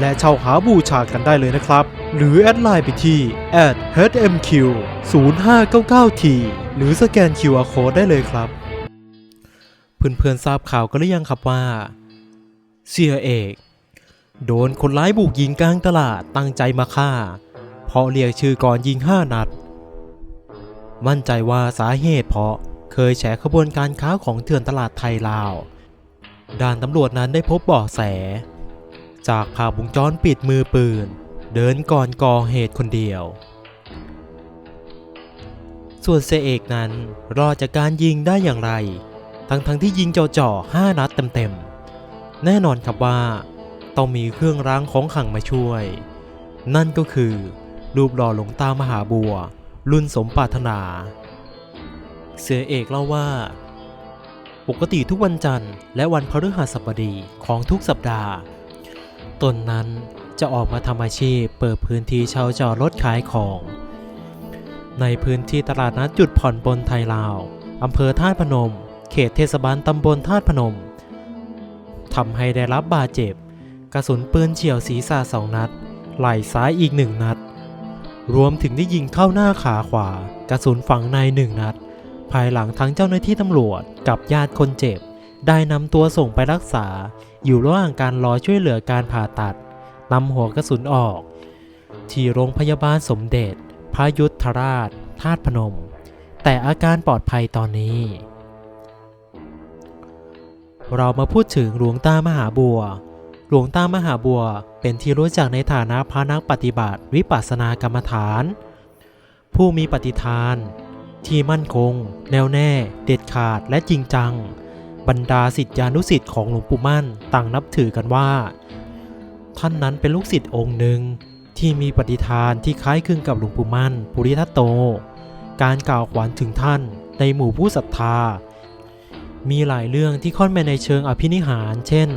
และเช่าหาบูชากันได้เลยนะครับ หรือแอดไลน์ไปที่ @hmq 0599t หรือสแกน QR Code ได้เลยครับ เพื่อนๆทราบข่าวกันหรือยังครับว่า เสียเอก โดนคนร้ายบุกยิงกลางตลาดตั้งใจมาฆ่า เพราะเรียกชื่อก่อนยิงห้านัด มั่นใจว่าสาเหตุเพราะเคยแฉขบวนการค้าของเถื่อนตลาดไทยลาว ด่านตำรวจนั้นได้พบเบาะแส จากภาพวงจรปิดมือปืน เดินก่อนก่อเหตุคนเดียว ส่วนเสเอกนั้นรอดจากการยิงได้อย่างไร ทั้งทั้งๆที่ยิงจ่อๆห้านัดเต็มๆ แน่นอนครับว่า ต้องมีเครื่องรางของขังมาช่วย นั่นก็คือ รูปหล่อหลวงตามหาบัว รุ่นสมปรารถนา เสือเอกเล่าว่าปกติทุกวันจันทร์และวันพฤหัสบดีของทุกสัปดาห์ ตนนั้นจะออกมาทำอาชีพเปิดพื้นที่เช่าจอดรถขายของ ในพื้นที่ตลาดนัดจุดผ่อนปลนไทยลาวอำเภอท่าตุพนม เขตเทศบาลตำบลท่าตุพนมทำให้ได้รับบาดเจ็บ กระสุนปืนเฉียวศีรษะสองนัด ไหล่ซ้ายอีกหนึ่งนัด รวมถึงได้ยิงเข้าหน้าขาขวา กระสุนฝังในหนึ่งนัด ภายหลังทั้งเจ้าหน้าที่ตำรวจกับญาติคนเจ็บ ได้นำตัวส่งไปรักษา อยู่ระหว่างการรอช่วยเหลือการผ่าตัดนำหัวกระสุนออก ที่โรงพยาบาลสมเด็จ พระยุทธราชธาตุพนม แต่อาการปลอดภัยตอนนี้ เรามาพูดถึงหลวงตามหาบัว หลวงตามหาบัวเป็นที่รู้จักในฐานะพระนักปฏิบัติวิปัสสนากรรมฐาน ผู้มีปฏิทาน ที่มั่นคง แน่วแน่ เด็ดขาดและจริงจัง บรรดาสิทธิานุสิทธิ์ของหลวงปู่มั่นต่างนับถือกันว่า ท่านนั้นเป็นลูกศิษย์องค์หนึ่งที่มีปฏิทานที่คล้ายคลึงกับหลวงปู่มั่นปุริทัตโต การกล่าวขวัญถึงท่านในหมู่ผู้ศรัทธา มีหลายเรื่องที่ค่อนไปในเชิงอภินิหาร เช่น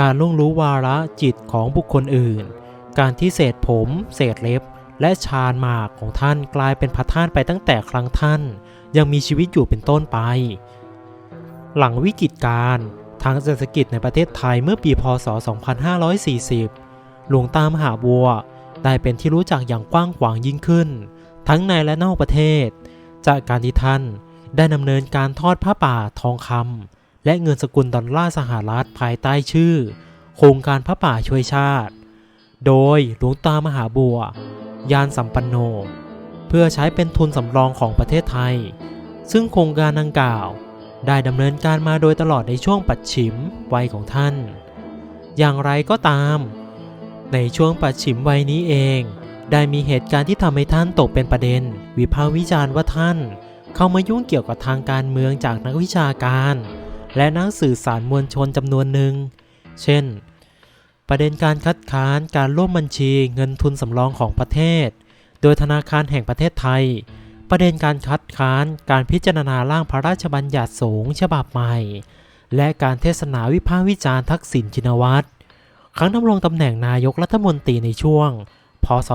การล่วงรู้วาระจิตของบุคคลอื่น การที่เศษผม เศษเล็บ และชาญหมากของท่านกลายเป็นพระธาตุไปตั้งแต่ครั้งท่าน ยังมีชีวิตอยู่เป็นต้นไป หลังวิกฤตการ์ทางเศรษฐกิจในประเทศไทยเมื่อปีพศ 2540 หลวงตามหาบัวได้เป็นที่รู้จักอย่างกว้างขวางยิ่งขึ้น ทั้งในและนอกประเทศ จากการที่ท่านได้ดำเนินการทอดผ้าป่าทองคำและเงินสกุลดอลลาร์สหรัฐภายใต้ชื่อ โครงการผ้าป่าช่วยชาติ โดยหลวงตามหาบัว ยานสัมปันโน เพื่อใช้เป็นทุนสำรองของประเทศไทย ซึ่งโครงการดังกล่าว ได้ดำเนินการมาโดยตลอดในช่วงปัดฉิมวัยของท่าน อย่างไรก็ตาม ในช่วงปัดฉิมวัยนี้เอง ได้มีเหตุการณ์ที่ทำให้ท่านตกเป็นประเด็น วิพากษ์วิจารณ์ว่าท่าน เข้ามายุ่งเกี่ยวกับทางการเมืองจากนักวิชาการ และนักสื่อสารมวลชนจำนวนหนึ่ง เช่น ประเด็นการคัดค้านการร่วมบัญชีเงินทุนสำรองของประเทศ โดยธนาคารแห่งประเทศไทย ประเด็นการคัดค้านการพิจารณาร่างพระราชบัญญัติสงฆ์ฉบับใหม่ และการเทศนาวิพากษ์วิจารณ์ทักษิณชินวัตรครั้งดำรงตำแหน่งนายกรัฐมนตรีในช่วง พศ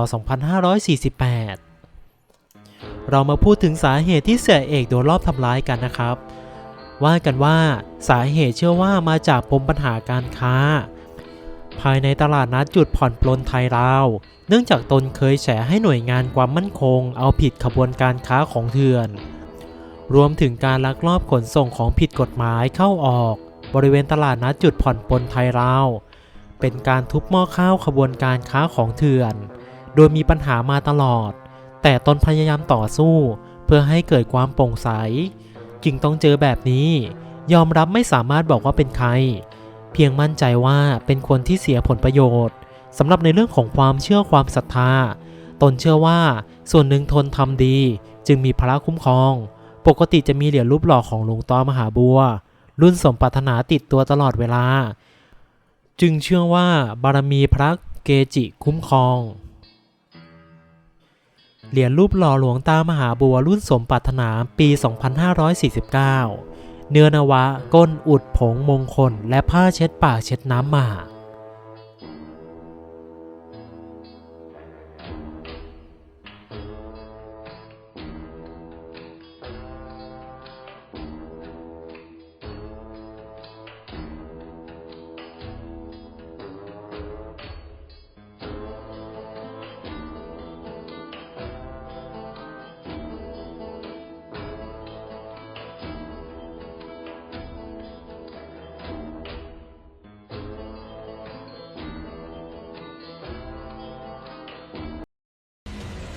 2548 เรามาพูดถึงสาเหตุที่เสียเอกโดนรอบทำร้ายกันนะครับ ว่ากันว่าสาเหตุเชื่อว่ามาจากปมปัญหาการค้า ภายในตลาดนัดจุดผ่อนปลนไทยลาว เนื่องจากตนเคยแฉให้หน่วยงานความมั่นคง เอาผิดขบวนการค้าของเถื่อน รวมถึงการลักลอบขนส่งของผิดกฎหมายเข้าออก บริเวณตลาดนัดจุดผ่อนปลนไทยลาว เป็นการทุบหม้อข้าวขบวนการค้าของเถื่อน โดยมีปัญหามาตลอด แต่ตนพยายามต่อสู้ เพื่อให้เกิดความโปร่งใส จึงต้องเจอแบบนี้ ยอมรับไม่สามารถบอกว่าเป็นใคร เพียงมั่นใจว่าเป็นคนที่เสียผลประโยชน์สำหรับในเรื่องของความเชื่อความศรัทธา ตนเชื่อว่าส่วนหนึ่งทนทำดี จึงมีพระคุ้มครอง ปกติจะมีเหรียญรูปหล่อของหลวงตามหาบัว รุ่นสมปรารถนาติดตัวตลอดเวลา จึงเชื่อว่าบารมีพระเกจิคุ้มครอง เหรียญรูปหล่อหลวงตามหาบัวรุ่นสมปรารถนาปี 2549 เนื้อนวะก้นอุดผงมงคล และผ้าเช็ดปากเช็ดน้ำหมา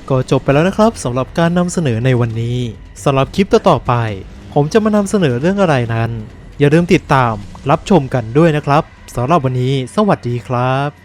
ก็จบไปแล้วนะครับสำหรับการนำเสนอในวันนี้สำหรับคลิปต่อๆไป ผมจะมานำเสนอเรื่องอะไรนั้น อย่าลืมติดตามรับชมกันด้วยนะครับสำหรับวันนี้ สวัสดีครับ